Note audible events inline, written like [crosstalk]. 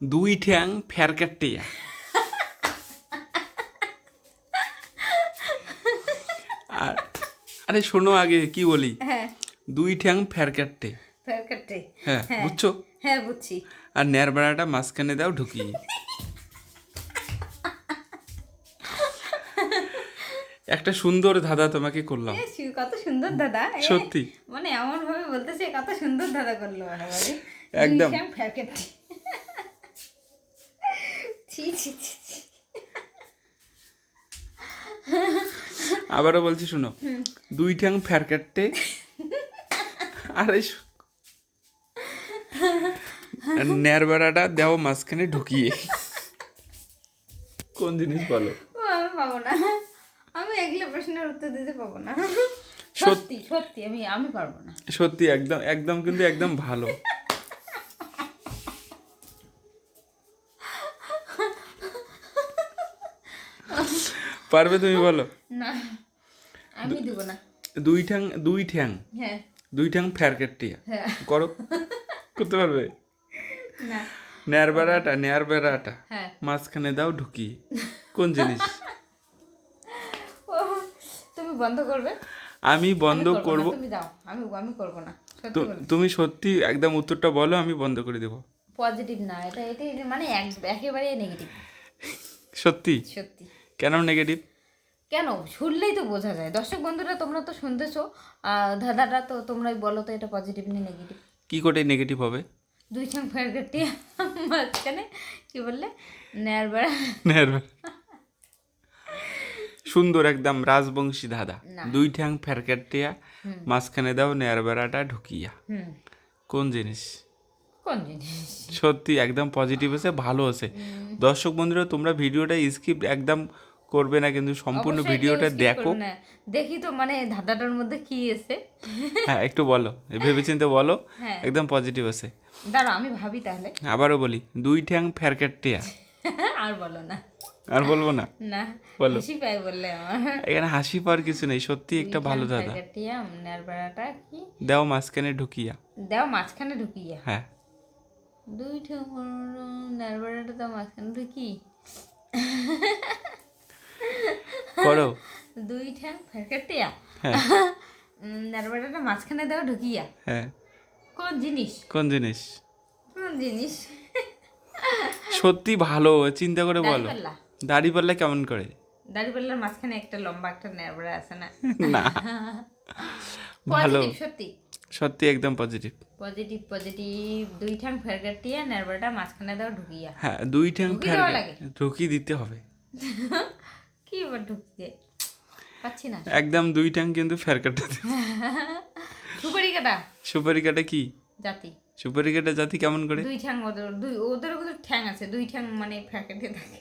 দুই ঠ্যাং ফ্যারকাটিয়া আর আরে শোনো আগে কি বলি? হ্যাঁ। দুই ঠ্যাং ফ্যারকাটে ফেরকাটে হ্যাঁ হ্যাঁ। বুঝছ? হ্যাঁ বুঝছি। আর ন্যারবেড়াটা মাঝখানে দাও ঢুকিয়ে একটা সুন্দর ধাঁধা তোমাকে করলাম। কত সুন্দর দাদা সত্যি। মানে এমন ভাবে বলতেছে কত সুন্দর দাদা করল মানে একদম। আবারও বলছি শোনো। দুই ঠ্যাং আর ন্যারবেড়াটা দেও মাঝখানে ঢুকিয়ে। কোন জিনিস বলো? আমি পাবো না। আমি এগুলো প্রশ্নের উত্তর দিতে পাবো না। সত্যি সত্যি আমি আমি পারব না। সত্যি একদম একদম কিন্তু একদম ভালো। পারবে তুমি বলো? না আমি দিব না। দুই ঠ্যাং দুই ঠ্যাং? হ্যাঁ। দুই ঠ্যাং ফ্যারকাটিয়া হ্যাঁ। করো। করতে পারবে? না। নেয়ার বেড়াটা নেয়ার বেড়াটা হ্যাঁ। মাঝখানে দাও ঢুকিয়ে কোন জিনিস? তুমি বন্ধ করবে? আমি বন্ধ করব তুমি দাও। আমি আমি করব না। তুমি সত্যি একদম উত্তরটা বলো আমি বন্ধ করে দেবো। পজিটিভ না এটা এটা এটা মানে একেবারে নেগেটিভ সত্যি? সত্যি। কেন নেগেটিভ কেন? শুনলেই তো বোঝা যায়। দর্শক বন্ধুরা তোমরা তো শুনতেছো। দাদাটা তো তোমরাই বলো তো এটা পজিটিভ না নেগেটিভ কি করে নেগেটিভ হবে? দুই ঠ্যাং ফের কাটি মাঝখানে কি বললে? নেয়ার বেড়া সুন্দর একদম রাজবংশী ধাঁধা। দুই ঠ্যাং ফ্যারকাটিয়া মাঝখানে দাও নেয়ার বেড়াটা ঢুকিয়া। কোন জিনিস? কোন জিনিস? সত্যি একদম পজিটিভ আছে ভালো আছে। দর্শক বন্ধুরা তোমরা ভিডিওটা স্কিপ একদম করবে না কিন্তু সম্পূর্ণ ভিডিওটা দেখো। দেখি তো মানে ধাঁধাটার মধ্যে কি এসে হ্যাঁ একটু বলো ভেবেচিন্তে বলো হ্যাঁ। একদম পজিটিভ আছে। দাঁড়াও আমি ভাবি তাহলে। আবারও বলি দুই ঠ্যাং ফ্যারকাটিয়া [laughs] আর বলো না। আর বলব না? না বলো। হাসি পাই বললে আমার। এখানে হাসি পাওয়ার কিছু নেই সত্যি একটা ভালো দাদা কি? দেও মাঝখানে ঢুকিয়া। দাও মাঝখানে ঢুকিয়া? হ্যাঁ। দুই ঠ্যাং নেয়ার বেড়াটা তো মাঝখানে ঢুকি। [laughs] করো। দুই ঠ্যাং ফেরকাটিয়া হ্যাঁ। নেয়ার বেড়াটা মাঝখানে দাও ঢুকিয়া। হ্যাঁ। কোন জিনিস? কোন জিনিস? কোন জিনিস? সত্যি ভালো চিন্তা করে বলো। দাড়ি পাল্লা কেমন করে? দাড়ি পাল্লার মাঝখানে একটা লম্বা একটা নেয়ার বেড়া আছে না? না। [laughs] ভালো। সত্যি। সত্যি একদম পজিটিভ পজিটিভ পজিটিভ দুই ঠ্যাং ফেরকাটিয়া নেয়ার বেড়াটা মাঝখানে দাও ঢুকিয়া। হ্যাঁ দুই ঠ্যাং ঢুকিয়ে ঢুকি দিতে হবে। [laughs] কি এবার ঢুকছে? পাচ্ছি না। একদম দুই ঠ্যাং কিন্তু ফেরকাটা সুপারি কাটা সুপারি কাটা কি? জাতি। সুপারি কাটা জাতি কেমন করে? দুই ঠ্যাং ওদের দুই ওদের কিন্তু ঠ্যাং আছে দুই ঠ্যাং মানে ফ্যাকেটে থাকে।